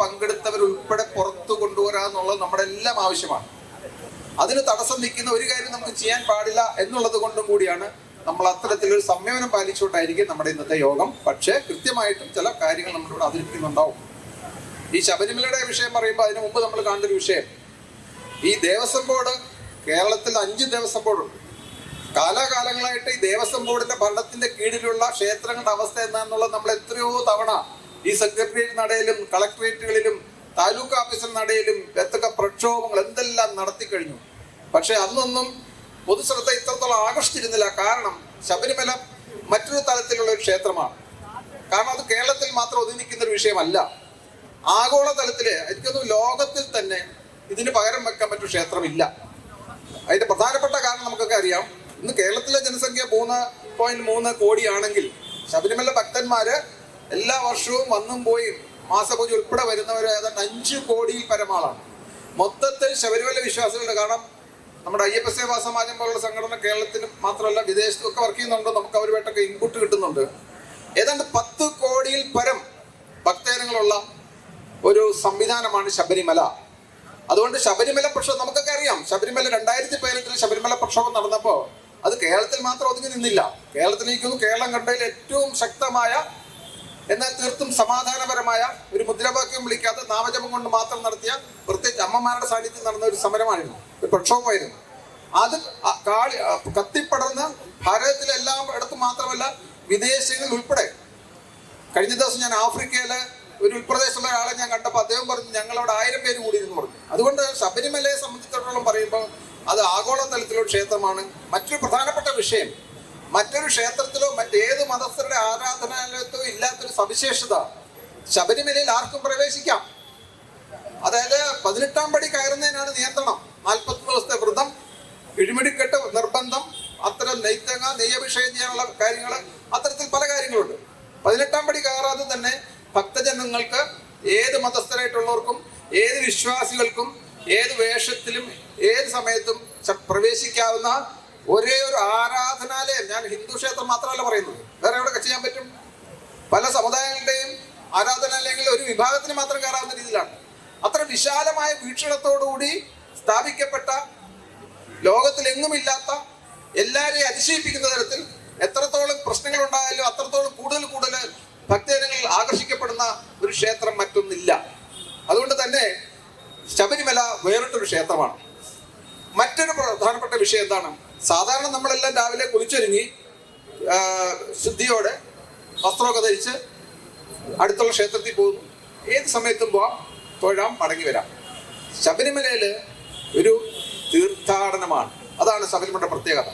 പങ്കെടുത്തവരുൾപ്പെടെ പുറത്തു കൊണ്ടുവരിക എന്നുള്ളത് നമ്മുടെ എല്ലാം ആവശ്യമാണ്. അതിന് തടസ്സം നിൽക്കുന്ന ഒരു കാര്യം നമുക്ക് ചെയ്യാൻ പാടില്ല എന്നുള്ളത് കൊണ്ടും കൂടിയാണ് നമ്മൾ അത്തരത്തിലൊരു സംയമനം പാലിച്ചുകൊണ്ടായിരിക്കും നമ്മുടെ ഇന്നത്തെ യോഗം. പക്ഷേ കൃത്യമായിട്ടും ചില കാര്യങ്ങൾ നമ്മളിവിടെ അവതരിപ്പിക്കുന്നുണ്ടാവും. ഈ ശബരിമലയുടെ വിഷയം പറയുമ്പോൾ അതിനു മുമ്പ് നമ്മൾ കാണേണ്ട വിഷയം. ഈ ദേവസ്വം ബോർഡ് കേരളത്തിൽ അഞ്ച് ദേവസ്വം ബോർഡുണ്ട്. കാലാകാലങ്ങളായിട്ട് ഈ ദേവസ്വം ബോർഡിന്റെ ഭരണത്തിന്റെ കീഴിലുള്ള ക്ഷേത്രങ്ങളുടെ അവസ്ഥ എന്താണെന്നുള്ളത് നമ്മൾ എത്രയോ തവണ ഈ സെക്രട്ടേറിയറ്റ് നടയിലും കളക്ടറേറ്റുകളിലും താലൂക്ക് ഓഫീസർ നടയിലും എത്തൊക്കെ പ്രക്ഷോഭങ്ങൾ എന്തെല്ലാം നടത്തി കഴിഞ്ഞു. പക്ഷെ അന്നൊന്നും പൊതുശ്രദ്ധ ഇത്രത്തോളം ആകർഷിച്ചിരുന്നില്ല. കാരണം ശബരിമല മറ്റൊരു തലത്തിലുള്ള ഒരു ക്ഷേത്രമാണ്. കാരണം അത് കേരളത്തിൽ മാത്രം ഒതുങ്ങിക്കുന്ന ഒരു വിഷയമല്ല. ആഗോള തലത്തിൽ എനിക്കൊന്നും ലോകത്തിൽ തന്നെ ഇതിന് പകരം വെക്കാൻ പറ്റിയ ക്ഷേത്രമില്ല. അതിന്റെ പ്രധാനപ്പെട്ട കാരണം നമുക്കൊക്കെ അറിയാം. ഇന്ന് കേരളത്തിലെ ജനസംഖ്യ മൂന്ന് പോയിന്റ് മൂന്ന് കോടിയാണെങ്കിൽ ശബരിമല ഭക്തന്മാര് എല്ലാ വർഷവും വന്നും പോയി മാസപൂജ ഉൾപ്പെടെ വരുന്നവർ ഏതാണ്ട് അഞ്ച് കോടിയിൽ പരമാളാണ്. മൊത്തത്തിൽ ശബരിമല വിശ്വാസികളുടെ കാരണം നമ്മുടെ അയ്യപ്പ സേവാ സമാജം പോലുള്ള സംഘടന കേരളത്തിനും മാത്രമല്ല വിദേശത്തും ഒക്കെ വർക്ക് ചെയ്യുന്നുണ്ട്. നമുക്ക് അവരുമായിട്ടൊക്കെ ഇൻപുട്ട് കിട്ടുന്നുണ്ട്. ഏതാണ്ട് പത്ത് കോടിയിൽ പരം ഭക്തജനങ്ങളുള്ള ഒരു സംവിധാനമാണ് ശബരിമല. അതുകൊണ്ട് ശബരിമല പ്രക്ഷോഭം നമുക്കൊക്കെ അറിയാം. ശബരിമല രണ്ടായിരത്തി പതിനെട്ടിൽ ശബരിമല പ്രക്ഷോഭം നടന്നപ്പോൾ അത് കേരളത്തിൽ മാത്രം ഒതുങ്ങി നിന്നില്ല. കേരളത്തിലേക്കൊന്നും കേരളം കണ്ടതിൽ ഏറ്റവും ശക്തമായ എന്നാൽ തീർത്തും സമാധാനപരമായ ഒരു മുദ്രാവാക്യം വിളിക്കാതെ നാമജപം കൊണ്ട് മാത്രം നടത്തിയ പ്രത്യേകിച്ച് അമ്മമാരുടെ സാന്നിധ്യം നടന്ന ഒരു സമരമായിരുന്നു. ഒരു പ്രക്ഷോഭമായിരുന്നു. അത് കാളി കത്തിപ്പടർന്ന് ഭാരതത്തിലെ എല്ലാ ഇടത്തും മാത്രമല്ല വിദേശങ്ങളിൽ ഉൾപ്പെടെ. കഴിഞ്ഞ ദിവസം ഞാൻ ആഫ്രിക്കയിലെ ഒരു ഉൾപ്രദേശമുള്ള ഒരാളെ ഞാൻ കണ്ടപ്പോൾ അദ്ദേഹം പറഞ്ഞു ഞങ്ങളവിടെ ആയിരം പേര് കൂടി എന്ന് പറഞ്ഞു. അതുകൊണ്ട് ശബരിമലയെ സംബന്ധിച്ചിടത്തോളം പറയുമ്പോൾ അത് ആഗോള തലത്തിലുള്ള ക്ഷേത്രമാണ്. മറ്റൊരു പ്രധാനപ്പെട്ട വിഷയം മറ്റൊരു ക്ഷേത്രത്തിലോ മറ്റേത് മതസ്ഥരുടെ ആരാധനാലയത്തോ ഇല്ലാത്തൊരു സവിശേഷത. ശബരിമലയിൽ ആർക്കും പ്രവേശിക്കാം. അതായത് പതിനെട്ടാം പടി കയറുന്നതിനാണ് നിയന്ത്രണം. നാൽപ്പത്തി ദിവസത്തെ വ്രതം ഇഴിമിടിക്കെട്ട് നിർബന്ധം അത്തരം നെയ്ത്തങ്ങ നെയ്യഭിഷേകം ചെയ്യാനുള്ള കാര്യങ്ങൾ അത്തരത്തിൽ പല കാര്യങ്ങളുണ്ട്. പതിനെട്ടാം പടി കയറാതെ തന്നെ ഭക്തജനങ്ങൾക്ക് ഏത് മതസ്ഥരായിട്ടുള്ളവർക്കും ഏത് വിശ്വാസികൾക്കും ഏത് വേഷത്തിലും ഏത് സമയത്തും പ്രവേശിക്കാവുന്ന ഒരേ ഒരു ആരാധനാലയം. ഞാൻ ഹിന്ദു ക്ഷേത്രം മാത്രമല്ല പറയുന്നത്. വേറെ എവിടെ ചെയ്യാൻ പറ്റും? പല സമുദായങ്ങളുടെയും ആരാധനാലയങ്ങളിൽ ഒരു വിഭാഗത്തിന് മാത്രം കയറാവുന്ന രീതിയിലാണ്. അത്ര വിശാലമായ വീക്ഷണത്തോടുകൂടി സ്ഥാപിക്കപ്പെട്ട ലോകത്തിലെങ്ങുമില്ലാത്ത എല്ലാവരെയും അതിശയിപ്പിക്കുന്ന തരത്തിൽ എത്രത്തോളം പ്രശ്നങ്ങൾ ഉണ്ടായാലും അത്രത്തോളം കൂടുതൽ കൂടുതൽ ഭക്തജനങ്ങൾ ആകർഷിക്കപ്പെടുന്ന ഒരു ക്ഷേത്രം മറ്റൊന്നില്ല. അതുകൊണ്ട് തന്നെ ശബരിമല വേറിട്ടൊരു ക്ഷേത്രമാണ്. മറ്റൊരു പ്രധാനപ്പെട്ട വിഷയം എന്താണ്? സാധാരണ നമ്മളെല്ലാം രാവിലെ കുളിച്ചൊരുങ്ങി ശുദ്ധിയോടെ വസ്ത്രമൊക്കെ ധരിച്ച് അടുത്തുള്ള ക്ഷേത്രത്തിൽ പോകുന്നു. ഏത് സമയത്തും പോവാം തൊഴാം മടങ്ങി വരാം. ശബരിമലയിൽ ഒരു തീർത്ഥാടനമാണ്. അതാണ് ശബരിമലയുടെ പ്രത്യേകത.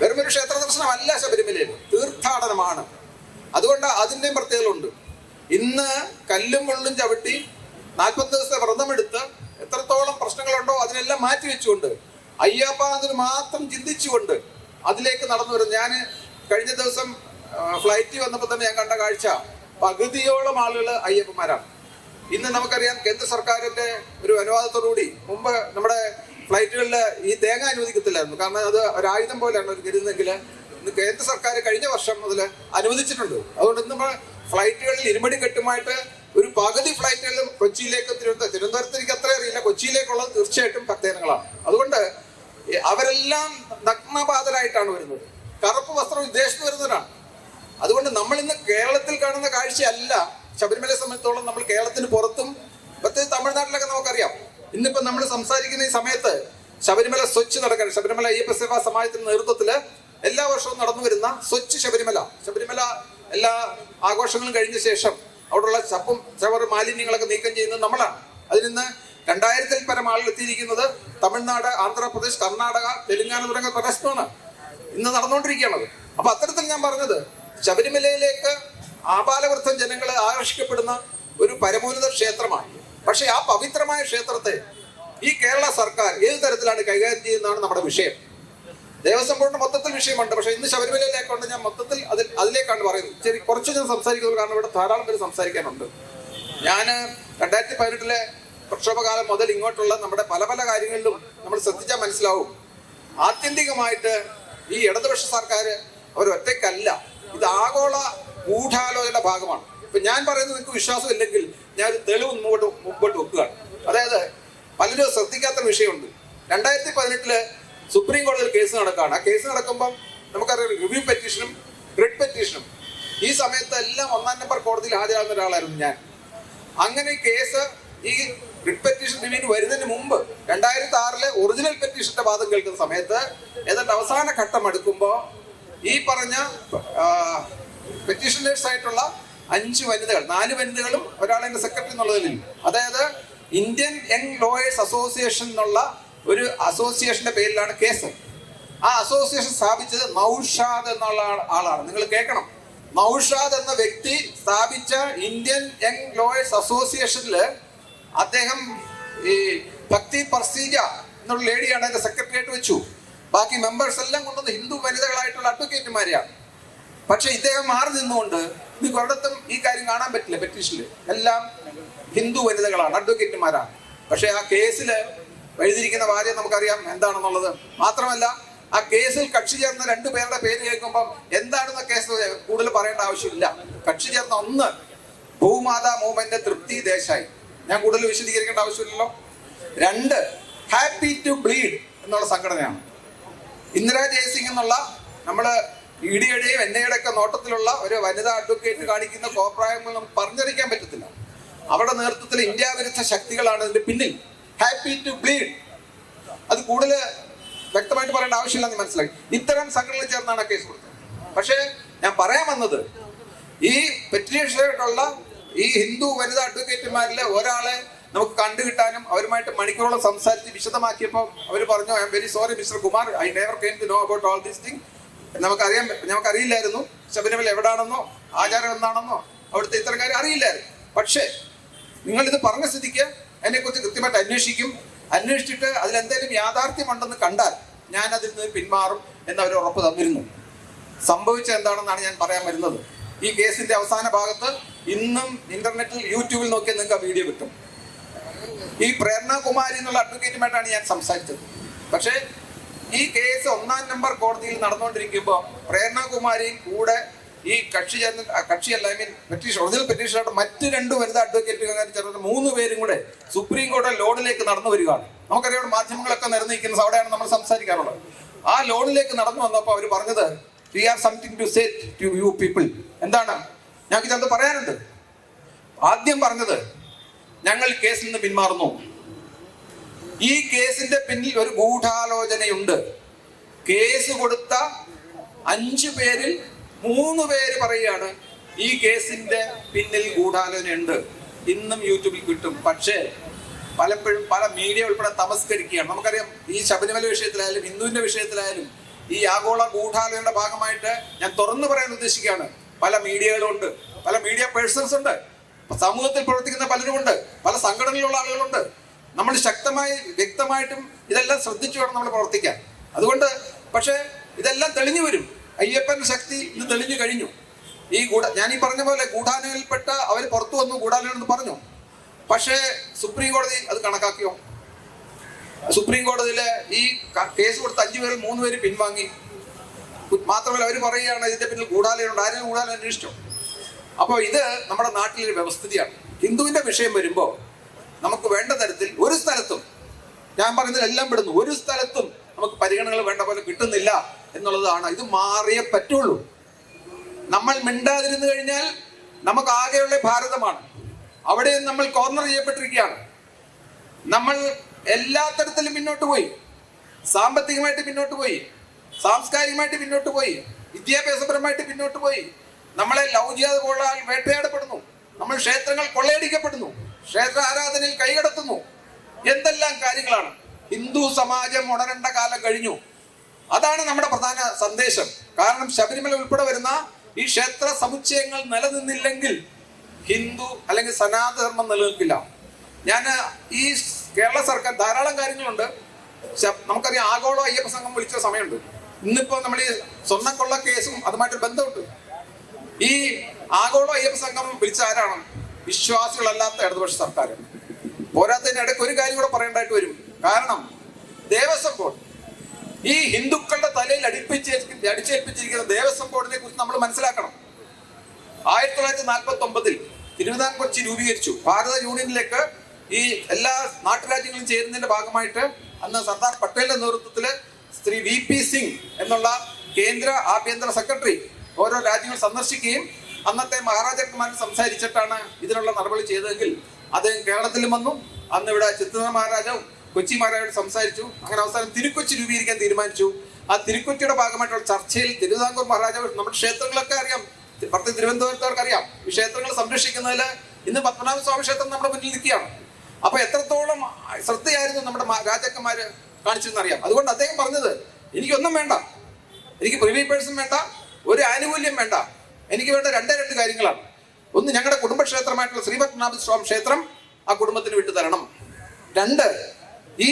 വെറും ഒരു ക്ഷേത്ര ദർശനമല്ല ശബരിമലയിൽ തീർത്ഥാടനമാണ്. അതുകൊണ്ട് അതിന്റെയും പ്രത്യേകതകളുണ്ട്. ഇന്ന് കല്ലും മുള്ളും ചവിട്ടി നാൽപ്പത് ദിവസത്തെ വ്രതമെടുത്ത് എത്രത്തോളം പ്രശ്നങ്ങളുണ്ടോ അതിനെല്ലാം മാറ്റി വെച്ചുകൊണ്ട് അയ്യപ്പാതിന് മാത്രം ചിന്തിച്ചുകൊണ്ട് അതിലേക്ക് നടന്നു വരുന്നത് ഞാൻ കഴിഞ്ഞ ദിവസം ഫ്ലൈറ്റിൽ വന്നപ്പോൾ തന്നെ ഞാൻ കണ്ട കാഴ്ച. പകുതിയോളം ആളുകൾ അയ്യപ്പന്മാരാണ്. ഇന്ന് നമുക്കറിയാം കേന്ദ്ര സർക്കാരിന്റെ ഒരു അനുവാദത്തോടുകൂടി മുമ്പ് നമ്മുടെ ഫ്ലൈറ്റുകളിൽ ഈ തേങ്ങ അനുവദിക്കത്തില്ലായിരുന്നു. കാരണം അത് ഒരു ആയുധം പോലെയാണ് ഒരു കരുതുന്നെങ്കിൽ ഇന്ന് കേന്ദ്ര സർക്കാർ കഴിഞ്ഞ വർഷം മുതൽ അനുവദിച്ചിട്ടുണ്ട്. അതുകൊണ്ട് ഇന്ന് നമ്മൾ ഫ്ലൈറ്റുകളിൽ ഇരുമടി കെട്ടുമായിട്ട് ഒരു പകുതി ഫ്ലൈറ്റുകളിലും കൊച്ചിയിലേക്ക് തിരുവനന്തപുരം തിരുവനന്തപുരത്തേക്ക് അത്ര അറിയില്ല കൊച്ചിയിലേക്കുള്ളത് തീർച്ചയായിട്ടും ഭക്തജനങ്ങളാണ് അതുകൊണ്ട് അവരെല്ലാം നഗ്നപാതരായിട്ടാണ് വരുന്നത്. കറുപ്പ് വസ്ത്രം ഉദ്ദേശിച്ചു വരുന്നവരാണ്. അതുകൊണ്ട് നമ്മൾ ഇന്ന് കേരളത്തിൽ കാണുന്ന കാഴ്ചയല്ല. ശബരിമല സമയത്തോളം നമ്മൾ കേരളത്തിന് പുറത്തും പ്രത്യേകിച്ച് തമിഴ്നാട്ടിലൊക്കെ നമുക്കറിയാം. ഇന്നിപ്പോ നമ്മൾ സംസാരിക്കുന്ന ഈ സമയത്ത് ശബരിമല സ്വച്ഛ് നടക്കാൻ ശബരിമല അയ്യപ്പ സേവാ സമാജത്തിന്റെ നേതൃത്വത്തിൽ എല്ലാ വർഷവും നടന്നു വരുന്ന സ്വച്ഛ് ശബരിമല. ശബരിമല എല്ലാ ആഘോഷങ്ങളും കഴിഞ്ഞ ശേഷം അവിടെയുള്ള ചപ്പും ചവർ മാലിന്യങ്ങളൊക്കെ നീക്കം ചെയ്യുന്നത് നമ്മളാണ്. അതിൽ നിന്ന് രണ്ടായിരത്തിൽ പരം ആളുകൾ എത്തിയിരിക്കുന്നത് തമിഴ്നാട് ആന്ധ്രാപ്രദേശ് കർണാടക തെലുങ്കാന തുടങ്ങിയ പ്രദേശമാണ് ഇന്ന് നടന്നുകൊണ്ടിരിക്കുകയാണത്. അപ്പൊ അത്തരത്തിൽ ഞാൻ പറഞ്ഞത് ശബരിമലയിലേക്ക് ആപാലവൃദ്ധം ജനങ്ങൾ ആകർഷിക്കപ്പെടുന്ന ഒരു പരമോന്നത ക്ഷേത്രമാണ്. പക്ഷെ ആ പവിത്രമായ ക്ഷേത്രത്തെ ഈ കേരള സർക്കാർ ഏത് തരത്തിലാണ് കൈകാര്യം ചെയ്യുന്നതാണ് നമ്മുടെ വിഷയം. ദേവസ്വം ബോർഡിന് മൊത്തത്തിൽ വിഷയമുണ്ട്. പക്ഷെ ഇന്ന് ശബരിമലയിലേക്കുണ്ട് ഞാൻ മൊത്തത്തിൽ അതിൽ അതിലേക്കാണ് പറയുന്നത്. ശരി കുറച്ച് ഞാൻ സംസാരിക്കുന്നത് കാരണം ഇവിടെ ധാരാളം പേര് സംസാരിക്കാനുണ്ട്. ഞാൻ രണ്ടായിരത്തി പതിനെട്ടിലെ പ്രക്ഷോഭകാലം മുതൽ ഇങ്ങോട്ടുള്ള നമ്മുടെ പല പല കാര്യങ്ങളിലും നമ്മൾ ശ്രദ്ധിച്ചാൽ മനസ്സിലാവും. ആത്യന്തികമായിട്ട് ഈ ഇടതുപക്ഷ സർക്കാർ അവർ ഒറ്റയ്ക്കല്ല. ഇത് ആഗോള ഗൂഢാലോചന ഭാഗമാണ്. ഇപ്പൊ ഞാൻ പറയുന്നത് നിങ്ങൾക്ക് വിശ്വാസം ഇല്ലെങ്കിൽ ഞാൻ ഒരു തെളിവ് മുമ്പോട്ട് മുമ്പോട്ട് വെക്കുകയാണ്. അതായത് പലരും ശ്രദ്ധിക്കാത്ത വിഷയമുണ്ട്. രണ്ടായിരത്തി പതിനെട്ടിൽ സുപ്രീം കോടതിയിൽ കേസ് നടക്കുകയാണ്. ആ കേസ് നടക്കുമ്പം നമുക്കറിയാം റിവ്യൂ പെറ്റീഷനും റിട്ട് പെറ്റീഷനും ഈ സമയത്ത് എല്ലാം ഒന്നാം നമ്പർ കോടതിയിൽ ഹാജരാകുന്ന ഒരാളായിരുന്നു ഞാൻ. അങ്ങനെ കേസ് ഈ റിട്ട് പെറ്റീഷൻ റിവ്യൂവിന് വരുന്നതിന് മുമ്പ് രണ്ടായിരത്തി ആറിലെ ഒറിജിനൽ പെറ്റീഷന്റെ വാദം കേൾക്കുന്ന സമയത്ത് ഏതാണ്ട് അവസാന ഘട്ടം എടുക്കുമ്പോൾ ഈ പറഞ്ഞ പെറ്റീഷനേഴ്സ് ആയിട്ടുള്ള അഞ്ച് വനിതകൾ നാല് വനിതകളും ഒരാളെന്റെ സെക്രട്ടറി എന്നുള്ളതിൽ അതായത് ഇന്ത്യൻ യങ് ലോയേഴ്സ് അസോസിയേഷൻ എന്നുള്ള ഒരു അസോസിയേഷന്റെ പേരിലാണ് കേസ്. ആ അസോസിയേഷൻ സ്ഥാപിച്ചത് നൌഷാദ് എന്നുള്ള ആളാണ്. നിങ്ങൾ കേൾക്കണം. നൌഷാദ് എന്ന വ്യക്തി സ്ഥാപിച്ച ഇന്ത്യൻ യങ് ലോയേഴ്സ് അസോസിയേഷനിൽ അദ്ദേഹം ഈ ഭക്തി പർസീജ എന്നുള്ള ലേഡിയാണ് അതിന്റെ സെക്രട്ടറിയായിട്ട് വെച്ചു. ബാക്കി മെമ്പേഴ്സ് എല്ലാം കൊണ്ടുവന്ന് ഹിന്ദു വനിതകളായിട്ടുള്ള അഡ്വക്കേറ്റുമാരെയാണ് പക്ഷെ ഇദ്ദേഹം മാറി നിന്നുകൊണ്ട് നിങ്ങൾക്ക് ഒരിടത്തും ഈ കാര്യം കാണാൻ പറ്റില്ല പെറ്റീഷനിൽ എല്ലാം ഹിന്ദു വനിതകളാണ് അഡ്വക്കേറ്റുമാരാണ് പക്ഷെ ആ കേസിൽ എഴുതിയിരിക്കുന്ന ഭാര്യ നമുക്കറിയാം എന്താണെന്നുള്ളത്. മാത്രമല്ല ആ കേസിൽ കക്ഷി ചേർന്ന രണ്ടു പേരുടെ പേര് കേൾക്കുമ്പോൾ എന്താണെന്ന കേസ് കൂടുതൽ പറയേണ്ട ആവശ്യമില്ല. കക്ഷി ചേർന്ന ഒന്ന് ഭൂമാതാ മൂവ്മെന്റ് തൃപ്തി ദേശായി. ഞാൻ കൂടുതൽ വിശദീകരിക്കേണ്ട ആവശ്യമില്ലല്ലോ. രണ്ട് ഹാപ്പി ടു ബ്ലീഡ് എന്നുള്ള സംഘടനയാണ്. ഇന്ദിരാ ജയസിംഗ് എന്നുള്ള നമ്മൾ എൻ ഐയുടെ ഒക്കെ നോട്ടത്തിലുള്ള ഒരു വനിതാ അഡ്വക്കേറ്റ് കാണിക്കുന്ന കോപ്രായങ്ങൾ നമുക്ക് പറഞ്ഞറിയിക്കാൻ പറ്റത്തില്ല. അവരുടെ നേതൃത്വത്തിൽ ഇന്ത്യ വിരുദ്ധ ശക്തികളാണ് ഇതിന്റെ പിന്നിൽ. ഹാപ്പി ടു ബ്ലീഡ് അത് കൂടുതൽ വ്യക്തമായിട്ട് പറയേണ്ട ആവശ്യമില്ലെന്ന് മനസ്സിലാക്കി ഇത്തരം സംഘടനകൾ ചേർന്നാണ് കേസ് കൊടുത്തത്. പക്ഷേ ഞാൻ പറയാൻ വന്നത് ഈ പെറ്റീഷനായിട്ടുള്ള ഈ ഹിന്ദു വനിതാ അഡ്വക്കേറ്റുമാരിലെ ഒരാളെ നമുക്ക് കണ്ടുകിട്ടാനും അവരുമായിട്ട് മണിക്കൂറോളം സംസാരിച്ച് വിശദമാക്കിയപ്പോൾ അവർ പറഞ്ഞു I am very sorry mister Kumar I never came to know about all these thing നമുക്കറിയാൻ നമുക്കറിയില്ലായിരുന്നു. ശബരിമല എവിടാണെന്നോ ആചാരം എന്താണെന്നോ അവിടുത്തെ ഇത്തരം കാര്യം അറിയില്ലായിരുന്നു. പക്ഷേ നിങ്ങൾ ഇത് പറഞ്ഞ സ്ഥിതിക്ക് അതിനെക്കുറിച്ച് കൃത്യമായിട്ട് അന്വേഷിക്കും. അന്വേഷിച്ചിട്ട് അതിലെന്തെങ്കിലും യാഥാർത്ഥ്യമുണ്ടെന്ന് കണ്ടാൽ ഞാൻ അതിൽ നിന്ന് പിന്മാറും എന്ന് അവർ ഉറപ്പ് തന്നിരുന്നു. സംഭവിച്ചത് എന്താണെന്നാണ് ഞാൻ പറയാൻ വരുന്നത്. ഈ കേസിന്റെ അവസാന ഭാഗത്ത് ഇന്നും ഇന്റർനെറ്റിൽ യൂട്യൂബിൽ നോക്കിയാൽ നിങ്ങൾക്ക് ആ വീഡിയോ കിട്ടും. ഈ പ്രേരണകുമാരി എന്നുള്ള അഡ്വക്കേറ്റുമായിട്ടാണ് ഞാൻ സംസാരിച്ചത്. പക്ഷേ ഈ കേസ് ഒന്നാം നമ്പർ കോടതിയിൽ നടന്നുകൊണ്ടിരിക്കുമ്പോൾ പ്രേരണകുമാരി കൂടെ ഈ കക്ഷി ചേർന്ന് കക്ഷിയല്ല ഐ മീൻ പെറ്റീഷൻ ഒറിജിനൽ പെറ്റീഷനായിട്ട് മറ്റ് രണ്ട് വനിതാ അഡ്വക്കേറ്റുകാർ ചേർന്ന് മൂന്ന് പേരും കൂടെ സുപ്രീം കോടതി ലോണിലേക്ക് നടന്നു വരികയാണ്. നമുക്കറിയാം മാധ്യമങ്ങളൊക്കെ നിരന്നിരിക്കുന്നത് അവിടെയാണ് നമ്മൾ സംസാരിക്കാറുള്ളത്. ആ ലോണിലേക്ക് നടന്നു വന്നപ്പോൾ അവർ പറഞ്ഞത് we are something to say to you people എന്താണ്? ഞങ്ങൾക്ക് ഇതത് പറയാനുണ്ട് ആദ്യം പറഞ്ഞത് ഞങ്ങൾ കേസിൽ നിന്ന് പിന്മാറുന്നു. ഈ കേസിന്റെ പിന്നിൽ ഒരു ഗൂഢാലോചനയുണ്ട്. കേസ് കൊടുത്ത അഞ്ചു പേരിൽ മൂന്ന് പേര് പറയുകയാണ് ഈ കേസിന്റെ പിന്നിൽ ഗൂഢാലോചനയുണ്ട്. ഇന്നും യൂട്യൂബിൽ കിട്ടും. പക്ഷേ പലപ്പോഴും പല മീഡിയ ഉൾപ്പെടെ തമസ്കരിക്കുകയാണ്. നമുക്കറിയാം ഈ ശബരിമല വിഷയത്തിലായാലും ഹിന്ദുവിന്റെ വിഷയത്തിലായാലും ഈ ആഗോള ഗൂഢാലോചനയുടെ ഭാഗമായിട്ട് ഞാൻ തുറന്നു പറയാൻ ഉദ്ദേശിക്കുകയാണ്. പല മീഡിയകളുണ്ട് പല മീഡിയ പേഴ്സൺസ് ഉണ്ട്. സമൂഹത്തിൽ പ്രവർത്തിക്കുന്ന പലരുമുണ്ട് പല സംഘടനയിലുള്ള ആളുകളുണ്ട്. നമ്മൾ ശക്തമായി വ്യക്തമായിട്ടും ഇതെല്ലാം ശ്രദ്ധിച്ചു വേണം നമ്മൾ പ്രവർത്തിക്കാൻ. അതുകൊണ്ട് പക്ഷേ ഇതെല്ലാം തെളിഞ്ഞു വരും. അയ്യപ്പന്റെ ശക്തി ഇത് തെളിഞ്ഞു കഴിഞ്ഞു. ഈ ഗൂഢ ഞാൻ ഈ പറഞ്ഞ പോലെ ഗൂഢാലോചനയിൽപ്പെട്ട അവർ പുറത്തു വന്നു എന്ന് പറഞ്ഞു. പക്ഷേ സുപ്രീം കോടതി അത് കണക്കാക്കിയോ? സുപ്രീം കോടതിയിലെ ഈ കേസ് കൊടുത്ത അഞ്ചു പേരിൽ മൂന്ന് പേര് പിൻവാങ്ങി. മാത്രമല്ല അവർ പറയുകയാണ് ഇതിന്റെ പിന്നിൽ കൂടാലയുണ്ട്. ആരെങ്കിലും ഗൂഢാലോചന അന്വേഷിച്ചോ അപ്പോൾ ഇത് നമ്മുടെ നാട്ടിലൊരു വ്യവസ്ഥിതിയാണ്. ഹിന്ദുവിന്റെ വിഷയം വരുമ്പോൾ നമുക്ക് വേണ്ട തരത്തിൽ ഒരു സ്ഥലത്തും ഞാൻ എല്ലാം പെടുന്നു ഒരു സ്ഥലത്തും നമുക്ക് പരിഗണനകൾ വേണ്ട പോലെ കിട്ടുന്നില്ല എന്നുള്ളതാണ്. ഇത് മാറിയേ പറ്റുള്ളൂ. നമ്മൾ മിണ്ടാതിരുന്നു കഴിഞ്ഞാൽ നമുക്ക് ആകെയുള്ള ഭാരതമാണ്. അവിടെ നമ്മൾ കോർണർ ചെയ്യപ്പെട്ടിരിക്കുകയാണ്. നമ്മൾ എല്ലാ തരത്തിലും പിന്നോട്ട് പോയി. സാമ്പത്തികമായിട്ട് മുന്നോട്ട് പോയി. സാംസ്കാരികമായിട്ട് പിന്നോട്ട് പോയി. വിദ്യാഭ്യാസപരമായിട്ട് പിന്നോട്ട് പോയി. നമ്മളെ ലൗചികത കൊള്ളാൽ വേട്ടയാടപ്പെടുന്നു. നമ്മൾ ക്ഷേത്രങ്ങൾ കൊള്ളയടിക്കപ്പെടുന്നു. ക്ഷേത്ര ആരാധനയിൽ കൈകടത്തുന്നു. എന്തെല്ലാം കാര്യങ്ങളാണ്? ഹിന്ദു സമാജം ഉണരേണ്ട കാലം കഴിഞ്ഞു. അതാണ് നമ്മുടെ പ്രധാന സന്ദേശം. കാരണം ശബരിമല ഉൾപ്പെടെ വരുന്ന ഈ ക്ഷേത്ര സമുച്ചയങ്ങൾ നിലനിന്നില്ലെങ്കിൽ ഹിന്ദു അല്ലെങ്കിൽ സനാതധർമ്മം നിലനിൽക്കില്ല. ഞാൻ ഈ കേരള സർക്കാർ ധാരാളം കാര്യങ്ങളുണ്ട്. നമുക്കറിയാം ആഗോള അയ്യപ്പ സംഘം വിളിച്ച സമയമുണ്ട്. ഇന്നിപ്പോ നമ്മൾ ഈ സ്വർണക്കൊള്ള കേസും അതുമായിട്ട് ബന്ധമുണ്ട്. ഈ ആഗോള അയ്യപ്പ സംഘം വിളിച്ച ആരാണ്? വിശ്വാസികളല്ലാത്ത ഇടതുപക്ഷ സർക്കാർ പോരാത്തതിന് ഇടയ്ക്ക് ഒരു കാര്യം കൂടെ പറയേണ്ടതായിട്ട് വരും. കാരണം ദേവസ്വം ബോർഡ് ഈ ഹിന്ദുക്കളുടെ തലയിൽ അടിപ്പിച്ച് അടിച്ചേൽപ്പിച്ചിരിക്കുന്ന ദേവസ്വം ബോർഡിനെ കുറിച്ച് നമ്മൾ മനസ്സിലാക്കണം. ആയിരത്തി തൊള്ളായിരത്തി നാൽപ്പത്തി ഒമ്പതിൽ തിരുവിതാംകൂർ കൊച്ചി രൂപീകരിച്ചു. ഭാരത യൂണിയനിലേക്ക് ഈ എല്ലാ നാട്ടുരാജ്യങ്ങളും ചേരുന്നതിന്റെ ഭാഗമായിട്ട് അന്ന് സർദാർ പട്ടേലിന്റെ നേതൃത്വത്തിൽ ശ്രീ വി പി സിംഗ് എന്നുള്ള കേന്ദ്ര ആഭ്യന്തര സെക്രട്ടറി ഓരോ രാജ്യങ്ങൾ സന്ദർശിക്കുകയും അന്നത്തെ മഹാരാജാക്കന്മാർ സംസാരിച്ചിട്ടാണ് ഇതിനുള്ള നടപടി ചെയ്തതെങ്കിൽ അദ്ദേഹം കേരളത്തിലും വന്നു. അന്ന് ഇവിടെ ചിത്ര മഹാരാജാവും കൊച്ചി മഹാരാജാവും സംസാരിച്ചു. അങ്ങനെ അവസാനം തിരുക്കൊച്ചി രൂപീകരിക്കാൻ തീരുമാനിച്ചു. ആ തിരുക്കൊച്ചിയുടെ ഭാഗമായിട്ടുള്ള ചർച്ചയിൽ തിരുവിതാംകൂർ മഹാരാജാവ് നമ്മുടെ ക്ഷേത്രങ്ങളൊക്കെ അറിയാം. പ്രത്യേക തിരുവനന്തപുരത്തവർക്ക് അറിയാം. ഈ ക്ഷേത്രങ്ങൾ സംരക്ഷിക്കുന്നതിൽ ഇന്ന് പത്മനാഭ സ്വാമി ക്ഷേത്രം നമ്മുടെ മുന്നിൽ നിൽക്കുകയാണ്. അപ്പൊ എത്രത്തോളം ശ്രദ്ധയായിരുന്നു നമ്മുടെ രാജാക്കന്മാര് കാണിച്ചെന്നറിയാം. അതുകൊണ്ട് അദ്ദേഹം പറഞ്ഞത് എനിക്കൊന്നും വേണ്ട. എനിക്ക് പ്രിവീപേഴ്സും വേണ്ട. ഒരു ആനുകൂല്യം വേണ്ട. എനിക്ക് വേണ്ട രണ്ടേ രണ്ട് കാര്യങ്ങളാണ്. ഒന്ന് ഞങ്ങളുടെ കുടുംബക്ഷേത്രമായിട്ടുള്ള ശ്രീപത്മനാഭ സ്വാമി ക്ഷേത്രം ആ കുടുംബത്തിന് വിട്ടു തരണം. രണ്ട് ഈ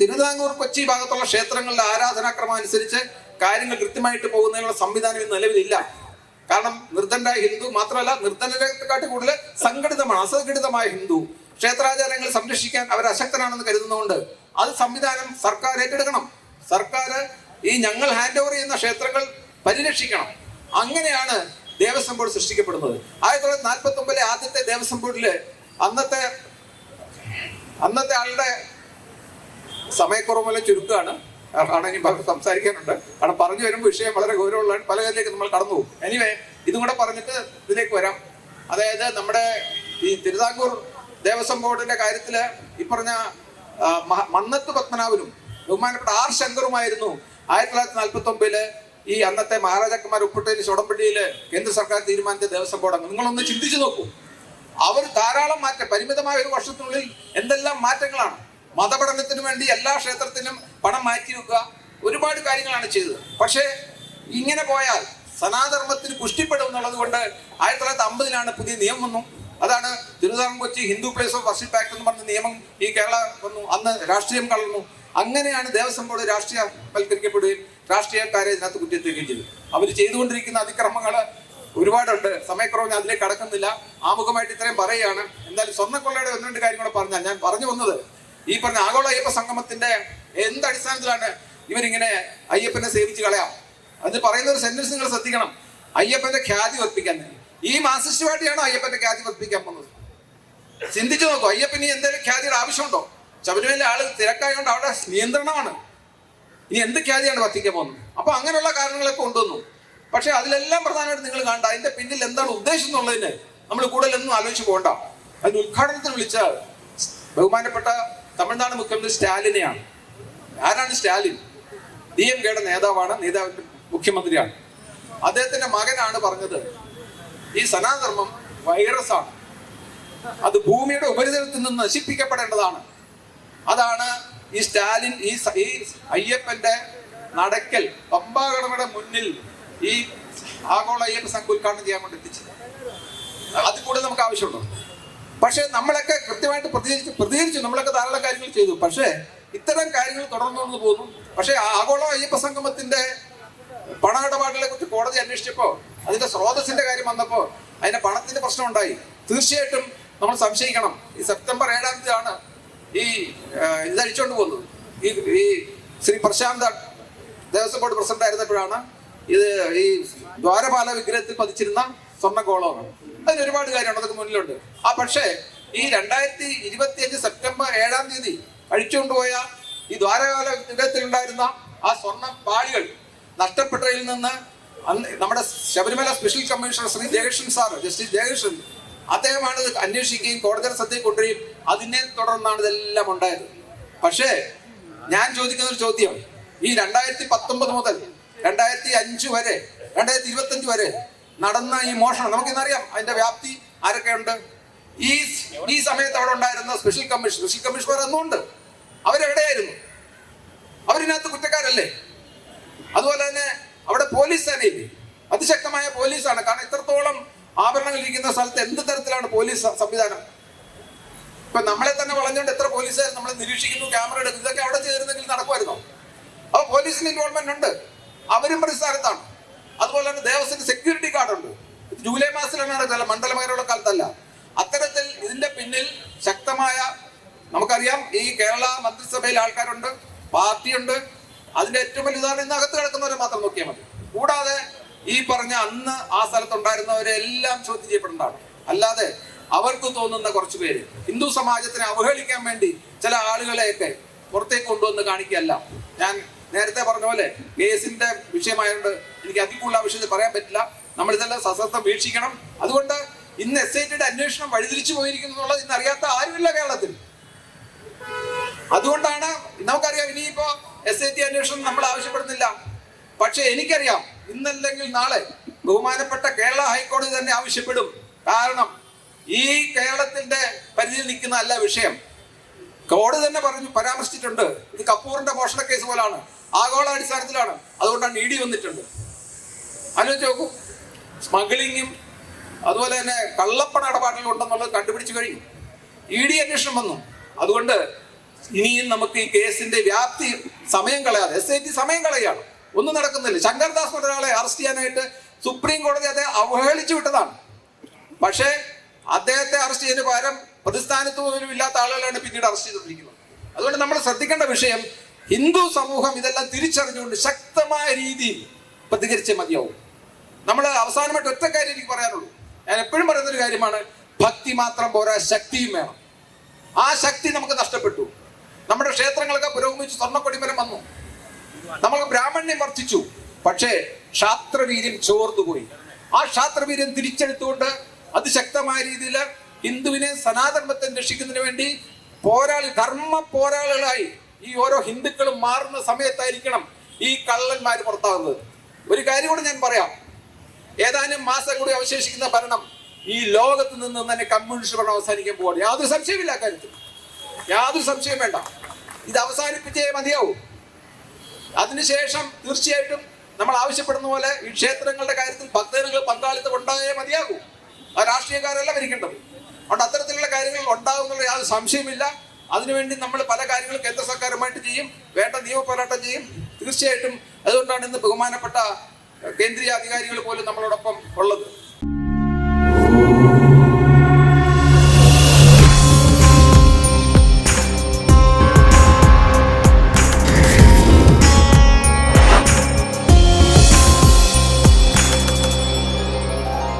തിരുവിതാംകൂർ കൊച്ചി ഭാഗത്തുള്ള ക്ഷേത്രങ്ങളിലെ ആരാധനാക്രമം അനുസരിച്ച് കാര്യങ്ങൾ കൃത്യമായിട്ട് പോകുന്നതിനുള്ള സംവിധാനം ഇന്ന് നിലവിലില്ല. കാരണം നിർദ്ധനായ ഹിന്ദു മാത്രമല്ല നിർദ്ധനരെക്കാട്ടി കൂടുതൽ സംഘടിതമാണ് അസംഘടിതമായ ഹിന്ദു. ക്ഷേത്രാചാരങ്ങൾ സംരക്ഷിക്കാൻ അവർ അശക്തനാണെന്ന് കരുതുന്നതുകൊണ്ട് അത് സംവിധാനം സർക്കാർ ഏറ്റെടുക്കണം. സർക്കാർ ഈ ഞങ്ങൾ ഹാൻഡ് ഓവർ ചെയ്യുന്ന ക്ഷേത്രങ്ങൾ പരിരക്ഷിക്കണം. അങ്ങനെയാണ് ദേവസ്വം ബോർഡ് സൃഷ്ടിക്കപ്പെടുന്നത്. ആയിരത്തി തൊള്ളായിരത്തി നാൽപ്പത്തി ഒമ്പതിലെ ആദ്യത്തെ ദേവസ്വം ബോർഡിൽ അന്നത്തെ അന്നത്തെ ആളുടെ സമയക്കുറവ് മൂലം ചുരുക്കമാണ് കാരണം ഇനി സംസാരിക്കാനുണ്ട്. കാരണം പറഞ്ഞു വരുമ്പോൾ വിഷയം വളരെ ഗൗരവമുള്ളതാണ്. പല കാര്യത്തിലേക്ക് നമ്മൾ കടന്നു പോകും. എനിവേ ഇതും കൂടെ പറഞ്ഞിട്ട് ഇതിലേക്ക് വരാം. അതായത് നമ്മുടെ ഈ തിരുവിതാംകൂർ ദേവസ്വം ബോർഡിന്റെ കാര്യത്തിൽ ഈ പറഞ്ഞ മന്നത്ത് പത്മനാഭനും ബഹുമാനപ്പെട്ട ആർ ശങ്കറുമായിരുന്നു ആയിരത്തി തൊള്ളായിരത്തി നാൽപ്പത്തി ഒമ്പതിൽ ഈ അന്നത്തെ മഹാരാജാക്കന്മാർ ഉപ്പിട്ടതിന് ചുടമ്പള്ളിയിൽ കേന്ദ്ര സർക്കാർ തീരുമാനിച്ച ദേവസ്വം ബോർഡ് നിങ്ങളൊന്ന് ചിന്തിച്ചു നോക്കൂ. അവർ ധാരാളം മാറ്റം പരിമിതമായ ഒരു വർഷത്തിനുള്ളിൽ എന്തെല്ലാം മാറ്റങ്ങളാണ്? മതപഠനത്തിന് വേണ്ടി എല്ലാ ക്ഷേത്രത്തിനും പണം മാറ്റി വെക്കുക ഒരുപാട് കാര്യങ്ങളാണ് ചെയ്തത്. പക്ഷേ ഇങ്ങനെ പോയാൽ സനാധർമ്മത്തിന് പുഷ്ടിപ്പെടും എന്നുള്ളത് കൊണ്ട് ആയിരത്തി തൊള്ളായിരത്തി അമ്പതിലാണ് പുതിയ നിയമം വന്നു. അതാണ് Thiruvithamkoor Kochi Hindu place of worship act എന്ന് പറഞ്ഞ നിയമം ഈ കേരള വന്നു. അന്ന് രാഷ്ട്രീയം കളർന്നു അങ്ങനെയാണ് ദേവസ്വം ബോർഡ് രാഷ്ട്രീയവൽക്കരിക്കപ്പെടുകയും രാഷ്ട്രീയക്കാരെ ഇതിനകത്ത് കുറ്റത്തിരിക്കുകയും ചെയ്തു അവർ ചെയ്തുകൊണ്ടിരിക്കുന്ന അതിക്രമങ്ങൾ ഒരുപാടുണ്ട്. സമയക്കുറവ് ഞാൻ അതിലേക്ക് കടക്കുന്നില്ല. ആമുഖമായിട്ട് ഇത്രയും പറയുകയാണ്. എന്തായാലും സ്വർണക്കൊള്ളയുടെ ഒന്ന് രണ്ട് കാര്യങ്ങൾ പറഞ്ഞാൽ ഞാൻ പറഞ്ഞു വന്നത്. ഈ പറഞ്ഞ ആഗോള അയ്യപ്പ സംഗമത്തിന്റെ എന്ത് അടിസ്ഥാനത്തിലാണ് ഇവരിങ്ങനെ അയ്യപ്പനെ സേവിച്ച് കളയാം? അത് പറയുന്ന ഒരു സെന്റൻസ് നിങ്ങൾ ശ്രദ്ധിക്കണം. അയ്യപ്പന്റെ ഖ്യാതി വർദ്ധിക്കാൻ ഈ മാർസിസ്റ്റ് പാർട്ടിയാണോ അയ്യപ്പന്റെ ഖ്യാതി വർദ്ധിപ്പിക്കാൻ പോകുന്നത്? ചിന്തിച്ചു നോക്കൂ അയ്യപ്പന് ഇനി എന്തെങ്കിലും ഖ്യാതിയുടെ ആവശ്യമുണ്ടോ? ശബരിമല ആൾ തിരക്കായതുകൊണ്ട് അവിടെ നിയന്ത്രണമാണ്. ഇനി എന്ത് ഖ്യാതിയാണ് വർദ്ധിക്കാൻ പോകുന്നത്? അപ്പൊ അങ്ങനെയുള്ള കാരണങ്ങളൊക്കെ കൊണ്ടുവന്നു. പക്ഷെ അതിലെല്ലാം പ്രധാനമായിട്ട് നിങ്ങൾ കണ്ട അതിന്റെ പിന്നിൽ എന്താണ് ഉദ്ദേശം എന്നുള്ളതിന് നമ്മൾ കൂടുതലൊന്നും ആലോചിച്ച് പോകണ്ട. അതിന് ഉദ്ഘാടനത്തിന് വിളിച്ച ബഹുമാനപ്പെട്ട തമിഴ്നാട് മുഖ്യമന്ത്രി സ്റ്റാലിനെയാണ്. ആരാണ് സ്റ്റാലിൻ? ഡി എം കെയുടെ നേതാവാണ് നേതാവിന്റെ മുഖ്യമന്ത്രിയാണ്. അദ്ദേഹത്തിന്റെ മകനാണ് പറഞ്ഞത് ഈ സനാധർമ്മം വൈറസാണ്. അത് ഭൂമിയുടെ ഉപരിതലത്തിൽ നിന്ന് നശിപ്പിക്കപ്പെടേണ്ടതാണ്. അതാണ് ഈ സ്റ്റാലിൻ ഈ ഈ അയ്യപ്പന്റെ നടക്കൽ പമ്പാകടമയുടെ മുന്നിൽ ഈ ആഗോള അയ്യപ്പ സംഘം ഉദ്ഘാടനം ചെയ്യാൻ വേണ്ടി എത്തിച്ചത്. അത് കൂടുതൽ നമുക്ക് ആവശ്യമുണ്ടോ. പക്ഷേ നമ്മളൊക്കെ കൃത്യമായിട്ട് പ്രതികരിച്ച് പ്രതികരിച്ചു. നമ്മളൊക്കെ ധാരാളം കാര്യങ്ങൾ ചെയ്തു. പക്ഷേ ഇത്തരം കാര്യങ്ങൾ തുടർന്നു പോകുന്നു പക്ഷേ ആഗോള അയ്യപ്പ സംഗമത്തിന്റെ പണമിടപാടുകളെ കുറിച്ച് കോടതി അന്വേഷിച്ചപ്പോ അതിന്റെ സ്രോതസ്സിന്റെ കാര്യം വന്നപ്പോ അതിന്റെ പണത്തിന്റെ പ്രശ്നം ഉണ്ടായി തീർച്ചയായിട്ടും നമ്മൾ സംശയിക്കണം. ഈ സെപ്റ്റംബർ ഏഴാം തീയതി ആണ് ഈ ഇതഴിച്ചുകൊണ്ട് പോകുന്നത്. ഈ ഈ ശ്രീ പ്രശാന്ത് ദേവസ്വം ബോർഡ് പ്രസിഡന്റ് ആയിരുന്നപ്പോഴാണ് ഇത് ഈ ദ്വാരപാല വിഗ്രഹത്തിൽ പതിച്ചിരുന്ന സ്വർണഗോളമാണ്. അതിന് ഒരുപാട് കാര്യമുണ്ട് അതൊക്കെ മുന്നിലുണ്ട്. ആ പക്ഷേ ഈ രണ്ടായിരത്തി ഇരുപത്തിയഞ്ച് സെപ്റ്റംബർ ഏഴാം തീയതി അഴിച്ചുകൊണ്ടുപോയ ഈ ദ്വാരപാല വിഗ്രഹത്തിൽ ഉണ്ടായിരുന്ന ആ സ്വർണ പാളികൾ നഷ്ടപ്പെട്ടതിൽ നിന്ന് നമ്മുടെ Sabarimala special commissioner Shri Jayakrishnan sir justice Jayakrishnan അദ്ദേഹമാണ് ഇത് അന്വേഷിക്കുകയും കോടതിയുടെ ശ്രദ്ധയിൽ കൊണ്ടുവരികയും അതിനെ തുടർന്നാണ് ഇതെല്ലാം ഉണ്ടായത്. പക്ഷേ ഞാൻ ചോദിക്കുന്ന ഒരു ചോദ്യം. ഈ രണ്ടായിരത്തി പത്തൊമ്പത് മുതൽ രണ്ടായിരത്തി അഞ്ച് വരെ രണ്ടായിരത്തി ഇരുപത്തി അഞ്ച് വരെ നടന്ന ഈ മോഷണം നമുക്ക് നമുക്കിന്നറിയാം അതിന്റെ വ്യാപ്തി ആരൊക്കെയുണ്ട്? ഈ ഈ സമയത്ത് അവിടെ ഉണ്ടായിരുന്ന സ്പെഷ്യൽ കമ്മീഷൻ സ്പെഷ്യൽ കമ്മീഷണർ എന്നുണ്ട് അവരെവിടെയായിരുന്നു? അവരിനകത്ത് കുറ്റക്കാരല്ലേ? അതുപോലെ തന്നെ അവിടെ പോലീസ് സേനയില്ലേ? അതിശക്തമായ പോലീസാണ്. കാരണം ഇത്രത്തോളം ആഭരണങ്ങൾ ഇരിക്കുന്ന സ്ഥലത്ത് എന്ത് തരത്തിലാണ് പോലീസ് സംവിധാനം? ഇപ്പൊ നമ്മളെ തന്നെ വളഞ്ഞുകൊണ്ട് എത്ര പോലീസുകാർ നമ്മളെ നിരീക്ഷിക്കുന്നു ക്യാമറ എടുക്കുന്നു ഇതൊക്കെ അവിടെ ചെയ്തിരുന്നെങ്കിൽ നടക്കുമായിരുന്നോ? അപ്പൊ പോലീസിന് ഇൻവോൾവ്മെന്റ് ഉണ്ട്. അവരും പ്രതിസ്ഥാനത്താണ്. അതുപോലെ തന്നെ ദേവസ്വത്തിന്റെ സെക്യൂരിറ്റി കാർഡ് ഉണ്ട്. ജൂലൈ മാസത്തിലാണ് നടക്കുന്നത് മണ്ഡലമകരുടെ കാലത്തല്ല അത്തരത്തിൽ ഇതിന്റെ പിന്നിൽ ശക്തമായ നമുക്കറിയാം ഈ കേരള മന്ത്രിസഭയിൽ ആൾക്കാരുണ്ട് പാർട്ടിയുണ്ട്. അതിന്റെ ഏറ്റവും വലിയ ഉദാഹരണം ഇന്ന് അകത്ത് കിടക്കുന്നവരെ മാത്രം നോക്കിയാൽ മതി. കൂടാതെ ഈ പറഞ്ഞ അന്ന് ആ സ്ഥലത്തുണ്ടായിരുന്നവരെ എല്ലാം ചോദ്യം ചെയ്യപ്പെടേണ്ടതാണ് അല്ലാതെ അവർക്ക് തോന്നുന്ന കുറച്ച് പേര് ഹിന്ദു സമാജത്തിനെ അവഹേളിക്കാൻ വേണ്ടി ചില ആളുകളെയൊക്കെ പുറത്തേക്ക് കൊണ്ടുവന്ന് കാണിക്കുകയല്ല. ഞാൻ നേരത്തെ പറഞ്ഞ പോലെ കേസിന്റെ വിഷയമായതുകൊണ്ട് എനിക്ക് അതിൽ കൂടുതൽ വിഷയത്തിൽ പറയാൻ പറ്റില്ല. നമ്മൾ ഇതെല്ലാം സശസ്ത്രം വീക്ഷിക്കണം. അതുകൊണ്ട് ഇന്ന് എസ് ഐ ടിയുടെ അന്വേഷണം വഴിതിരിച്ചു പോയിരിക്കുന്നു എന്നുള്ളത് ഇന്ന് അറിയാത്ത ആരുമില്ല കേരളത്തിൽ. അതുകൊണ്ടാണ് നമുക്കറിയാം ഇനിയിപ്പോ എസ് ഐ ടി അന്വേഷണം നമ്മൾ ആവശ്യപ്പെടുന്നില്ല. പക്ഷെ എനിക്കറിയാം ഇന്നല്ലെങ്കിൽ നാളെ ബഹുമാനപ്പെട്ട കേരള ഹൈക്കോടതി തന്നെ ആവശ്യപ്പെടും. കാരണം ഈ കേരളത്തിന്റെ പരിധിയിൽ നിൽക്കുന്ന അല്ല വിഷയം. കോടതി തന്നെ പറഞ്ഞു പരാമർശിച്ചിട്ടുണ്ട്. ഇത് കപ്പൂറിന്റെ മോഷണ കേസ് പോലാണ്. ആഗോള അടിസ്ഥാനത്തിലാണ് അതുകൊണ്ടാണ് ഇ ഡി വന്നിട്ടുണ്ട്. ആലോചിച്ച് നോക്കൂ. സ്മഗ്ലിങ്ങും അതുപോലെ തന്നെ കള്ളപ്പണ ഇടപാടുകൾ ഉണ്ടെന്നുള്ളത് കണ്ടുപിടിച്ചു കഴിഞ്ഞു. ഇ ഡി അന്വേഷണം വന്നു. അതുകൊണ്ട് ഇനിയും നമുക്ക് ഈ കേസിന്റെ വ്യാപ്തി സമയം കളയാതെ എസ് ഐ ടി സമയം കളയാണ് ഒന്നും നടക്കുന്നില്ല. ശങ്കർദാസ് ഒരാളെ അറസ്റ്റ് ചെയ്യാനായിട്ട് സുപ്രീം കോടതി അദ്ദേഹം അവഹേളിച്ചു വിട്ടതാണ്. പക്ഷേ അദ്ദേഹത്തെ അറസ്റ്റ് ചെയ്തതിന് പകരം പ്രതിസ്ഥാനത്ത് പോലും ഇല്ലാത്ത ആളുകളാണ് പിന്നീട് അറസ്റ്റ് ചെയ്തിരിക്കുന്നത് അതുകൊണ്ട് നമ്മൾ ശ്രദ്ധിക്കേണ്ട വിഷയം ഹിന്ദു സമൂഹം ഇതെല്ലാം തിരിച്ചറിഞ്ഞുകൊണ്ട് ശക്തമായ രീതിയിൽ പ്രതികരിച്ചേ മതിയാവും. നമ്മൾ അവസാനമായിട്ട് ഒറ്റ കാര്യം എനിക്ക് പറയാനുള്ളൂ. ഞാൻ എപ്പോഴും പറയുന്നൊരു കാര്യമാണ് ഭക്തി മാത്രം പോരാ ശക്തിയും വേണം. ആ ശക്തി നമുക്ക് നഷ്ടപ്പെട്ടു. നമ്മുടെ ക്ഷേത്രങ്ങളൊക്കെ പുരോഗമിച്ച് സ്വർണക്കൊടിമരം വന്നു. നമ്മൾ ബ്രാഹ്മണ്യം വർദ്ധിച്ചു പക്ഷേ ക്ഷാത്രവീര്യം ചോർന്നുപോയി. ആ ക്ഷാത്രവീര്യം തിരിച്ചെടുത്തുകൊണ്ട് അതിശക്തമായ രീതിയിൽ ഹിന്ദുവിനെ സനാതനത്തെ രക്ഷിക്കുന്നതിന് വേണ്ടി പോരാളി ധർമ്മ പോരാളികളായി ഈ ഓരോ ഹിന്ദുക്കളും മാറുന്ന സമയത്തായിരിക്കണം ഈ കള്ളന്മാർ പുറത്താകുന്നത് ഒരു കാര്യം കൂടെ ഞാൻ പറയാം. ഏതാനും മാസം കൂടി അവശേഷിക്കുന്ന ഭരണം ഈ ലോകത്ത് നിന്ന് തന്നെ കമ്മ്യൂണിസ്റ്റ് ഭരണം അവസാനിക്കാൻ പോവാണ്. യാതൊരു സംശയമില്ല കാര്യത്തിൽ. യാതൊരു സംശയം വേണ്ട. ഇത് അവസാനിപ്പിച്ചേ മതിയാവും. അതിനുശേഷം തീർച്ചയായിട്ടും നമ്മൾ ആവശ്യപ്പെടുന്ന പോലെ ഈ ക്ഷേത്രങ്ങളുടെ കാര്യത്തിൽ ഭക്തജനങ്ങൾ പങ്കാളിത്തം ഉണ്ടായേ മതിയാകൂ. ആ രാഷ്ട്രീയക്കാരെല്ലാം ഭരിക്കേണ്ടത് അതുകൊണ്ട് അത്തരത്തിലുള്ള കാര്യങ്ങൾ ഉണ്ടാകുന്നുള്ള യാതൊരു സംശയമില്ല അതിനുവേണ്ടി നമ്മൾ പല കാര്യങ്ങളും കേന്ദ്ര സർക്കാരുമായിട്ട് ചെയ്യും. വേണ്ട നിയമപോരാട്ടം ചെയ്യും. തീർച്ചയായിട്ടും അതുകൊണ്ടാണ് ഇന്ന് ബഹുമാനപ്പെട്ട കേന്ദ്രീയ അധികാരികൾ പോലും നമ്മളോടൊപ്പം ഉള്ളത്.